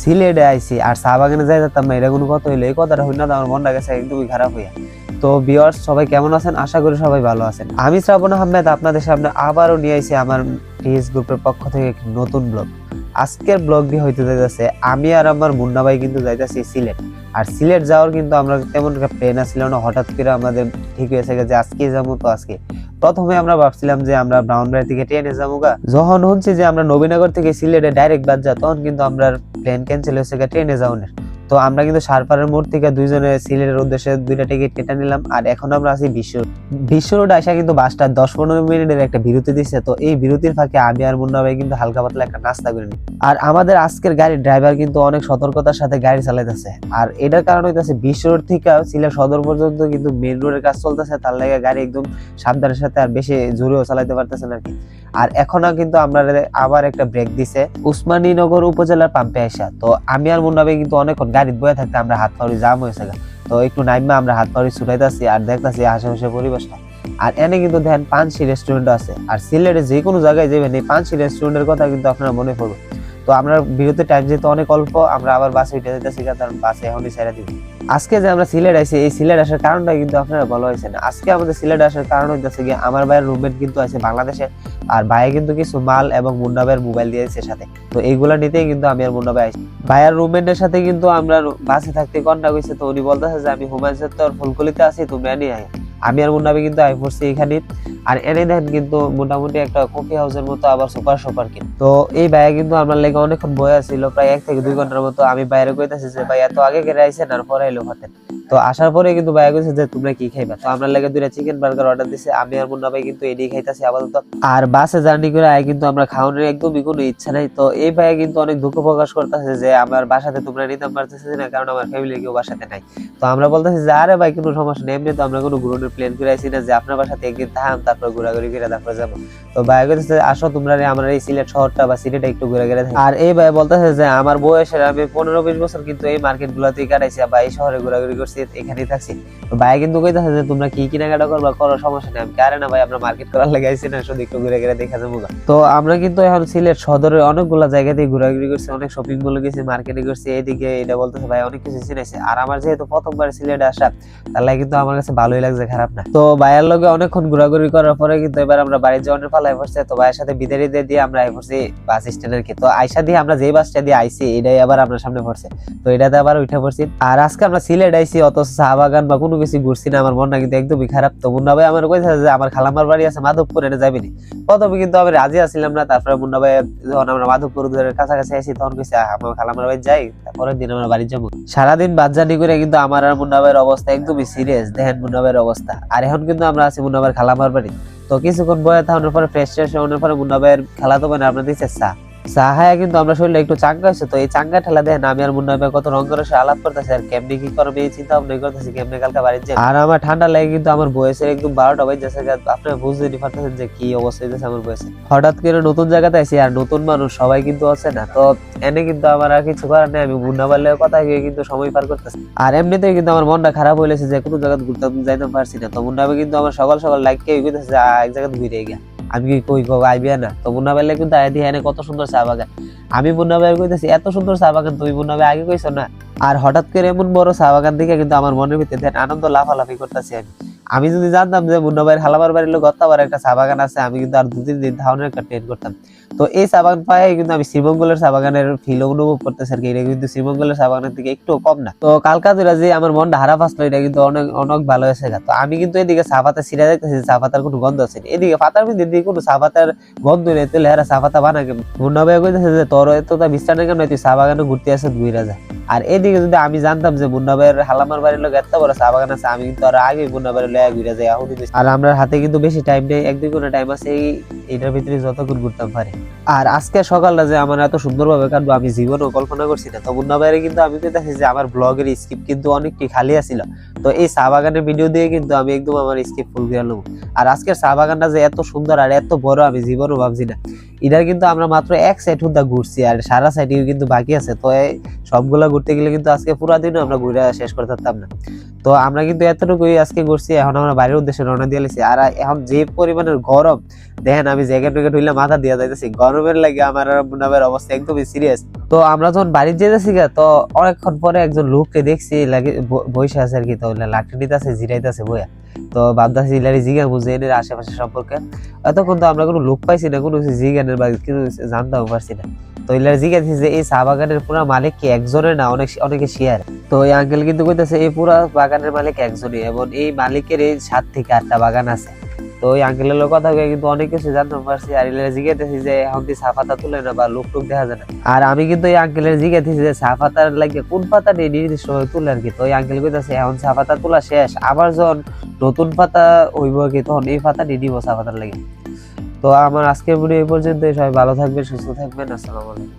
সিলেটে আইছি, আর চা বাগানে যাই যেতাম না, এটা কোনো কথা হইল। এই কথাটা হইল না আমার মনটা গেছে একদমই খারাপ হইয়া। তো বিয়ার্স সবাই কেমন আছেন? আশা করি সবাই ভালো আছেন। আমি শ্রাবণ আহমেদ, আপনাদের সামনে আবারও নিয়ে আইছি আমার টিএস গ্রুপের পক্ষ থেকে একটি নতুন ব্লগ আজকের ব্লগটি হইতে যাইতেছে, আমি আর আমার মুন্না ভাই কিন্তু যাইতেছি সিলেট। আর সিলেট যাওয়ার কিন্তু আমরা তেমন একটা প্লেন আসছিল না। হঠাৎ করে আমাদের ঠিক হয়েছে যে আজকে যাব তো আজকে। প্রথমে আমরা ভাবছিলাম যে আমরা ব্রাউনবাড়ি থেকে ট্রেনে যাব গা যখন হচ্ছে যে আমরা নবীনগর থেকে সিলেটে ডাইরেক্ট বাদ যা তখন কিন্তু আমরা প্লেন ক্যান্সেল হয়েছে ট্রেনে যাওয়ার তো আমরা কিন্তু সারপাড়ের মোড় থেকে দুইজনে সিলেটের উদ্দেশ্যে দুইটা টিকিট কেটে নিলাম, আর এখন আমরা আছি বিশ্ব বিশ্ব রোড আসা কিন্তু বাসটা দশ পনেরো মিনিটের একটা বিরতি দিচ্ছে তো এই বিরতির ফাঁকে আমি আর মুন্না ভাই কিন্তু হালকা পাতলা একটা নাস্তা করে নিই। আর আমাদের আজকের গাড়ির ড্রাইভার কিন্তু অনেক সতর্কতার সাথে গাড়ি চালাইতেছে, আর এটার কারণ হইতেছে বিশ্ব রোড থেকে সিলেট সদর পর্যন্ত কিন্তু মেন রোডের কাজ চলতেছে, তার লাগে গাড়ি একদম সাবধানের সাথে আর বেশি জোরেও চালাইতে পারতেছে না কি। আর এখনও কিন্তু আমরা আবার একটা ব্রেক দিছে, উসমানীনগর উপজেলার পাম্পে আসা তো আমি আর মুন্না ভাই কিন্তু অনেকক্ষণ গাড়ি বয়ে থাকতে আমরা হাত পাউরি জাম হয়েছে। তো একটু নাইমা আমরা হাত পাউরি ছুটাইতেছি আর দেখতেছি আশেপাশে পরিবেশটা। আর এনে কিন্তু দেখেন পাঁচশি রেস্টুরেন্ট আছে। আর সিলেটে যে কোনো জায়গায় যাবেন এই পাঁচশি রেস্টুরেন্টের কথা কিন্তু আপনারা মনে পড়বে। তো আমরা বিরতির টাইম যেহেতু অনেক অল্প, আমরা আবার বাসে উঠে যেতেছি কারণ বাসে এখনই ছেড়ে দিব। আজকে যে আমরা সিলেট আইছি, এই সিলেট আসার কারণটা কিন্তু আপনারা বলা হয়েছে না। আজকে আমাদের সিলেট আসার কারণ হইতেছে কি আমার ভাইয়ের রুমমেট কিন্তু আছে বাংলাদেশে, আর ভাইয়ে কিন্তু কিছু মাল এবং মুন্না ভাইয়ের মোবাইল দিয়েছে সাথে। তো এইগুলা নিতেই কিন্তু আমি আর মুন্না ভাই আইছি। ভাইয়ার রুমমেটের সাথে কিন্তু আমরা বাসে থাকতে কন্টাক্ট হয়েছে তো উনি বলতেছে যে আমি হুমায়ুন সেক্টর ফুলকলিতে আছি, তুমি নিয়ে আয়। আমি আর মুন্না ভাই কিন্তু আই পড়ছি এখানে আর এনে দেখেন কিন্তু মোটামুটি একটা কফি হাউসের মতো আবার সুপার সুপার কিন। তো এই ভাইয়া কিন্তু আমার লেগে অনেকক্ষণ বয়ে ছিল প্রায় এক থেকে দুই ঘণ্টার মতো আমি বাইরে কইতাছি যে ভাই এত আগে কেটে আইছেন আর পরে এলো হতেন তো আসার পরে কিন্তু ভাইয়া কইছে যে, তোমরা কি খাইবা? তো আমরা লেগে দুইটা চিকেন বার্গার অর্ডার দিছে। আমি আর মুন্না ভাই কিন্তু এডি খাইতাছি আপাতত। আর বাসে জার্নি করে আয় কিন্তু আমরা খাওয়ানোর একদমই কোনো ইচ্ছা নাই। তো এই ভাইয়া কিন্তু অনেক দুঃখ প্রকাশ করতেছে যে, আমার বাসাতে তোমরা নিতে পারতেছে না, কারণ আমার ফ্যামিলি কেউ বাসাতে নাই। তো আমরা বলতেছি যে, আরে ভাই, কোনো সমস্যা নেই এমনি তো আমরা কোনো ঘুরনের প্ল্যান করে আইছি না যে আপনার বাসাতে একদিন থাম তারপর ঘোরাঘুরি করে তারপর যাব। তো ভাই বলতেছে আসো তোমরা আমার এই সিলেট শহরটা বা সিলেটে একটু ঘুরে দেখো। আর এই ভাই বলতেছে যে, আমার বয়সের আমি পনেরো বিশ বছর কিন্তু এই মার্কেট গুলাতেই কাটাইছি বা এই শহরে ঘোরাঘুরি করছি, এখানেই থাকছি। তো ভাই কিন্তু কইতাছে যে, তোমরা কি কেনাকাটা করবা, করো, সমস্যা নেই। আমি কারে না ভাই, আমরা মার্কেট করার লেগে আইছি না, শুধু একটু ঘুরে ঘুরে দেখা যাব। তো আমরা কিন্তু এখন সিলেট সদরের অনেকগুলা জায়গাতেই ঘোরাঘুরি করছি, অনেক শপিং মলে গেছি মার্কেটে করছি এইদিকে এটা বলতেছে ভাই, অনেক কিছু চিনাইছে। আর আমার যেহেতু প্রথমবার সিলেটে আসা তাহলে কিন্তু আমার কাছে ভালোই লাগছে খারাপ না। তো ভাইয়ের লগে অনেকক্ষণ ঘোরাঘুরি করার পরে কিন্তু এবার আমরা বাড়ির যাওয়ার পালায় পড়ছে, তো ভাইয়ের সাথে বিদায় দিয়ে দিয়ে আমরা আই পড়ছি বাস স্ট্যান্ডের কি। তো আইসা দিয়ে আমরা যেই বাসটা দিয়ে আইছি, এটাই আবার আপনার সামনে পড়ছে। তো এটাতে আবার উঠে পড়ছি। আর আজকে আমরা সিলেট আইছি অত চা বাগান বা কোনো কিছু ঘুরছি না, আমার মনটা কিন্তু একদমই খারাপ। তো মুন্না ভাই আমার কইছে যে আমার খালামার বাড়ি আছে মাধবপুর এটা যাবি নি? প্রথমে কিন্তু আমি রাজি আছিলাম না, তারপরে মুন্না ভাই যখন আমরা মাধবপুর কাছাকাছি আইছি, তখন কইছে আমার খালামার বাড়ি যাই তারপরের দিন আমরা বাড়ি যাব। সারাদিন বাদজানি করে কিন্তু আমার আর মুন্না ভাইয়ের অবস্থা একদমই সিরিয়াস দেখেন মুন্না ভাইয়ের অবস্থা। আর এখন কিন্তু আমরা আছি মুন্না ভাইয়ের খালামার বাড়ি। তো কিছুক্ষণ বয়ে থাকানোর পরে ফ্রেশ ফ্রেশ হওয়ার পরে মুন্না ভাইয়ের খেলা তো মানে আপনাদের দিচ্ছে চা চা কিন্তু আমরা শরীরে একটু চাঙ্গা হয়েছে তো, এই চাঙ্গা ঠেলা দেখেন, আমি আর মুন্না কত রঙ করে আলাপ করতেছে আর কেমনি কি করবে এই চিন্তা ভাবনা করতেছি, কেমনি কালকে বাড়ির যাই আর আমার ঠান্ডা লাগে কিন্তু আমার বয়সের একদম বারোটা বাজে যাচ্ছে আপনার বুঝতে পারতেছেন যে কি অবস্থা হইতেছে আমার বয়সে। হঠাৎ করে নতুন জায়গাতে আছি আর নতুন মানুষ, সবাই কিন্তু আছে না, তো এনে কিন্তু আমার আর কিছু করার নেই, আমি মুন্না বাল্যের কথা গিয়ে কিন্তু সময় পার করতেছি। আর এমনিতে কিন্তু আমার মনটা খারাপ হইলেছে যে কোনো জায়গায় ঘুরতে যাইতে পারছি না, তো মুন্না কিন্তু আমার সকাল সকাল লাইক কে কইতেছে এক জায়গায় ঘুরে গিয়া। আমি কি কই কই আইবিয়া না তো বুনা বেলে কিন্তু আই দিয়ে কত সুন্দর চা বাগান। আমি বুনা ভাই কইতেছি, এত সুন্দর চা বাগান তুমি মুন্না ভাই আগে কইছো না? আর হঠাৎ করে এমন বড় চা বাগান দেখে কিন্তু আমার মনের ভিতরে আনন্দ লাফালাফি করতেছি আমি। আমি যদি জানতাম যে মুন্না ভাইয়ের হালাবার বাড়ির লোক গত্তাবার একটা চা বাগান আছে, আমি কিন্তু আর দু তিন দিন ধারণের একটা ট্রেন করতাম। তো এই চা বাগান পায়ে কিন্তু আমি শ্রীমঙ্গলের চা বাগানের ফিল অনুভব করতেছি আর কি। এটা কিন্তু শ্রীমঙ্গলের চা বাগানের থেকে একটু কম না। তো কালকা দুরা যে আমার মনটা হারা ফাসলো, এটা কিন্তু অনেক অনেক ভালো হয়েছে। তো আমি কিন্তু এদিকে চা পাতা ছিঁড়ে দেখতেছি চা পাতার কোনো গন্ধ আছে। এদিকে পাতার মধ্যে দিকে কোনো চা পাতার গন্ধ নেই, তাহলে হেরা চা পাতা বানা কেমন? মুন্না ভাই কইতেছে যে, তোর এত তা বিশ্রামে কেন তুই চা বাগানে ঘুরতে আসে দুই রাজা আর এদিকে যদি আমি জানতাম যে মুন্না ভাইয়ের হালামার বাড়ির লোক এত বড় চা বাগান আছে, আমি কিন্তু আর আগে মুন্না বাড়ির লোক ঘুরে যাই আর আমরা হাতে কিন্তু বেশি টাইম নেই, এক দুই ঘণ্টা টাইম আছে, এই এটার ভিতরে যতক্ষণ ঘুরতাম পারি। আর আজকে সকালটা যে আমার এত সুন্দরভাবে কাটবো আমি জীবনও কল্পনা করছি না। তো মুন্না ভাইয়ের কিন্তু আমি দেখছি যে আমার ব্লগের স্ক্রিপ্ট কিন্তু অনেকটি খালি আছিল। তো এই চা বাগানের ভিডিও দিয়ে কিন্তু আমি একদম আমার স্ক্রিপ্ট ফুল করে নেব। আর আজকের চা বাগানটা যে এত সুন্দর আর এত বড়, আমি জীবনও ভাবছি না। এটা কিন্তু আমরা মাত্র এক সাইড হুদা ঘুরছি আর সারা সাইড কিন্তু বাকি আছে। তো এই সবগুলা ঘুরতে গেলে কিন্তু আজকে পুরা দিনও আমরা ঘুরে শেষ করে থাকতাম না। তো আমরা কিন্তু এতটুকুই আজকে ঘুরছি, এখন আমরা বাড়ির উদ্দেশ্যে রওনা দিয়ে আর এখন যে পরিমাণের গরম, দেখেন আমি জ্যাকেট ট্যাকেট হইলে মাথা দিয়ে যাইতেছি। গরমের লাগে আমার মুনাবের অবস্থা একদমই সিরিয়াস তো আমরা যখন বাড়ি যেতেছি গা, তো অনেকক্ষণ পরে একজন লোককে দেখছি লাগে বসে আছে আর কি তো লাকড়ি নিতেছে জিরাইতেছে বইয়া। তো ভাবতেছি ইলারি জিগা বুঝে এনের আশেপাশে সম্পর্কে। এতক্ষণ তো আমরা কোনো লোক পাইছি না কোনো জিগানের বা কিছু জানতেও পারছি না। তো ইলারি জিজ্ঞাসি যে এই চা বাগানের পুরো মালিক কি একজনের না অনেক অনেকে শেয়ার তো এই আঙ্কেল কিন্তু কইতেছে এই পুরো বাগানের মালিক একজনই এবং এই মালিকের এই সাত থেকে আটটা বাগান আছে। তো ওই আঙ্কেলের লোক কথা কিন্তু অনেক কিছু জানতে পারছি। আর ইলারি জিজ্ঞাসি যে, এখন কি পাতা তুলে না বা লোক টুক দেখা যায় না? আর আমি কিন্তু এই আঙ্কেলের জিজ্ঞাসি যে, চা পাতার লাগে কোন পাতা নিয়ে নির্দিষ্ট ভাবে তুলে আর কি? তো ওই আঙ্কেল কইতাছে, এখন পাতা তোলা শেষ। আবার যখন নতুন পাতা হইব কি, তখন এই পাতা নিয়ে নিব চা পাতার লাগে তো আমার আজকের ভিডিও এই পর্যন্ত সবাই ভালো থাকবেন, সুস্থ থাকবেন। আসসালামু আলাইকুম।